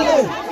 Hallelujah.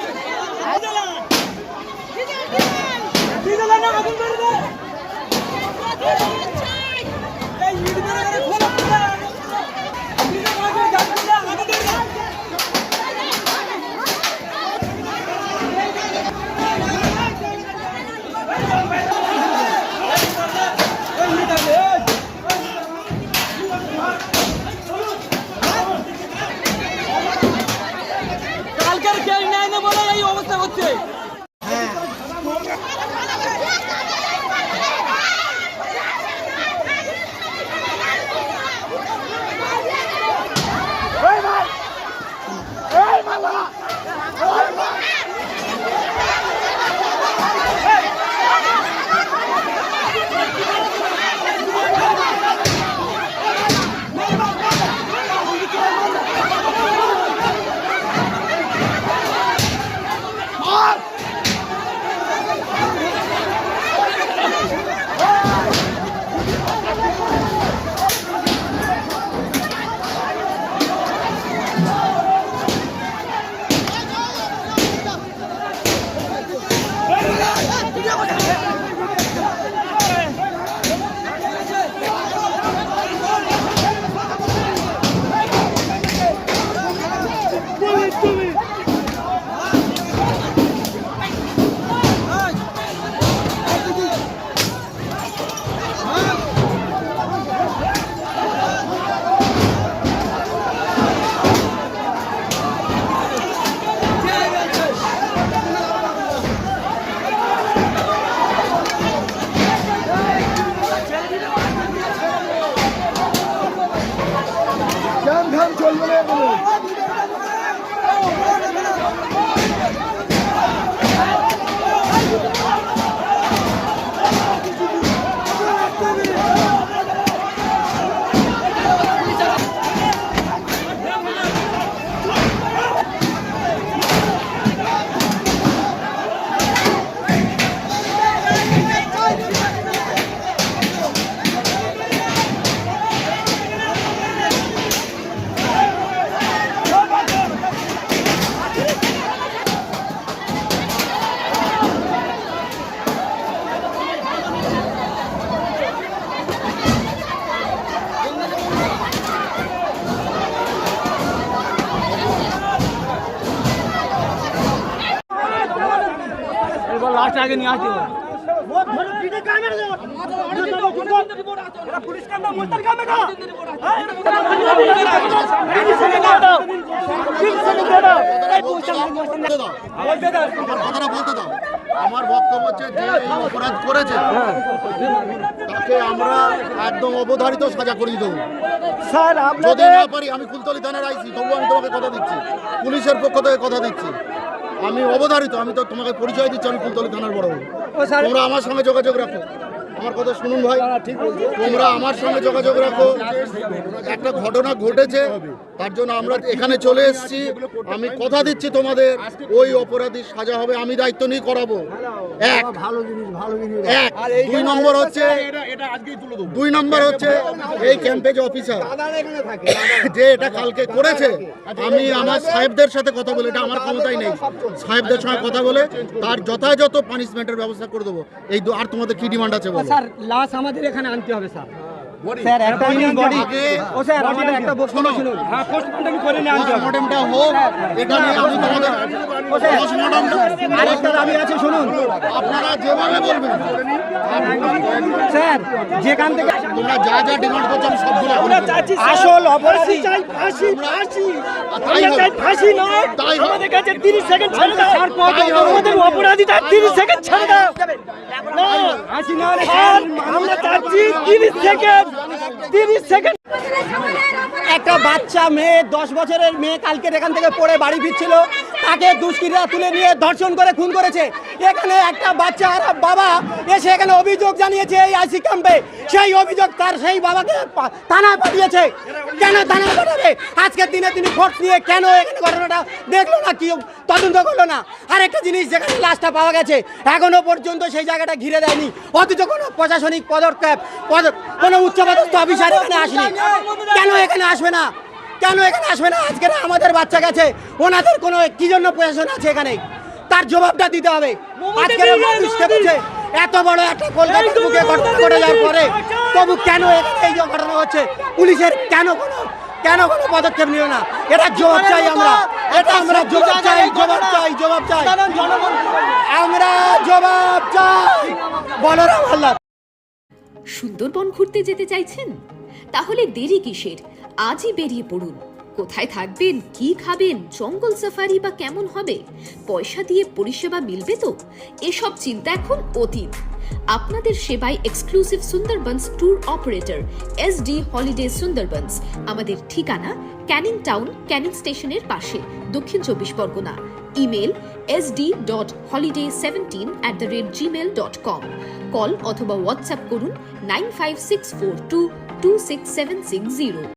Olha o এবার last আগে নিয়ে আসতে হবে। আমার কথাটা বলতে দাও আমার বক্তব্য হচ্ছে যে অপরাধ করেছে তাকে আমরা একদম অবধারিত সাজা করিয়ে দেবো। স্যার যদি না পারি আমি কুলতলি থানার আইছি তবু আমি তোমাকে কথা দিচ্ছি। পুলিশের পক্ষ থেকে কথা দিচ্ছি। আমি অবধারিত আমি তো তোমাকে পরিচয় দিচ্ছি আমি কুলতলি থানার বড়। তোমরা আমার সঙ্গে যোগাযোগ রাখো আমার কথা শুনুন ভাই। তোমরা আমার সঙ্গে যোগাযোগ রাখো। একটা ঘটনা ঘটেছে, তার জন্য আমরা এখানে চলে এসেছি। আমি কথা দিচ্ছি তোমাদের, ওই অপরাধী সাজা হবে, আমি দায়িত্ব নিয়ে করাবো। এক ভালো জিনিস ভালো জিনিস এক, দুই নম্বর হচ্ছে, দুই নম্বর হচ্ছে, এই অফিসার যে এটা কালকে করেছে, আমি আমার সাহেবদের সাথে কথা বলে, এটা আমার ক্ষমতাই নেই। সাহেবদের সঙ্গে কথা বলে, তার যথাযথ পানিশমেন্টের ব্যবস্থা করে দেবো। এই আর তোমাদের কি ডিমান্ড আছে বলো? স্যার লাশ আমাদের এখানে আনতে হবে স্যার। স্যার একটা জিনিস বডি ও স্যার আমাদের একটা বক্তব্য শুনুন হ্যাঁ পোস্টমর্টম করে নিয়ে আনতে পোস্টমর্টমটা হোক এটা নিয়ে আমি তোমাদের পোস্টমর্টমটা আরেকটা দাবি আছে শুনুন আপনারা যেভাবে বলবেন স্যার যেখান থেকে তোমরা যা যা ডিমান্ড করছ সবগুলো এখন করব। আসল অপরাধী চাই ফাঁসি ফাঁসি তাই চাই ফাঁসি নয় আমাদের কাছে 30 সেকেন্ড ছেড়ে দাও তাই আমাদের অপরাধীটা 30 সেকেন্ড ছেড়ে দাও না ফাঁসি না 30 সেকেন্ড 30 সেকেন্ড। একটা বাচ্চা মেয়ে, দশ বছরের মেয়ে কালকে এখান থেকে পড়ে বাড়ি ফিরছিল। তাকে দুষ্কৃতীরা তুলে নিয়ে ধর্ষণ করে, খুন করেছে। এখানে একটা বাচ্চা আর বাবা এসে এখানে অভিযোগ জানিয়েছে এই আইসি ক্যাম্পে। সেই অভিযোগ তার সেই বাবাকে থানায় পাঠিয়েছে। কেন থানায় পাঠাবে? আজকের দিনে তিনি ভোট নিয়ে কেন এখানে ঘটনাটা দেখল না, কি তদন্ত করল না? আর একটা জিনিস যেখানে লাশটা পাওয়া গেছে, এখনও পর্যন্ত সেই জায়গাটা ঘিরে দেয়নি। অথচ কোনো প্রশাসনিক পদক্ষেপ, পদ- কোনো উচ্চপদস্থ অফিসার এখানে আসেনি। কেন এখানে আসবে না? কেন এখানে আসবে না? আজকে আমাদের বাচ্চা গেছে। ওনাদের কোনো কি জন্য প্রশাসন আছে এখানে? তার জবাবটা দিতে হবে। আজকে এত বড় একটা কলকাতার বুকে ঘটনা ঘটে যাওয়ার পরে তবু কেন এখানে এই যে ঘটনা হচ্ছে? পুলিশের কেন কোনো কেন কোনো পদক্ষেপ নিল না? এটা জবাব চাই আমরা। এটা আমরা জবাব চাই জবাব চাই জবাব চাই। আমরা জবাব চাই। বলরাম আল্লাহ সুন্দরবন ঘুরতে যেতে চাইছেন? তাহলে দেরি কিসের? আজই বেরিয়ে পড়ুন। কোথায় থাকবেন, কি খাবেন, জঙ্গল সাফারি বা কেমন হবে? পয়সা দিয়ে পরিষেবা মিলবে তো? এসব চিন্তা এখন অতীত। আপনাদের সেবায় exclusive Sundarbans tour operator S D holiday Sundarbans. আমাদের ঠিকানা ক্যানিং টাউন, ক্যানিং স্টেশনের পাশে, Dakshin Chabbish Pargana. Email S D dot holiday seventeen at the rate Gmail dot com call অথবা হোয়াটসঅ্যাপ করুন nine five six four two two six seven six zero.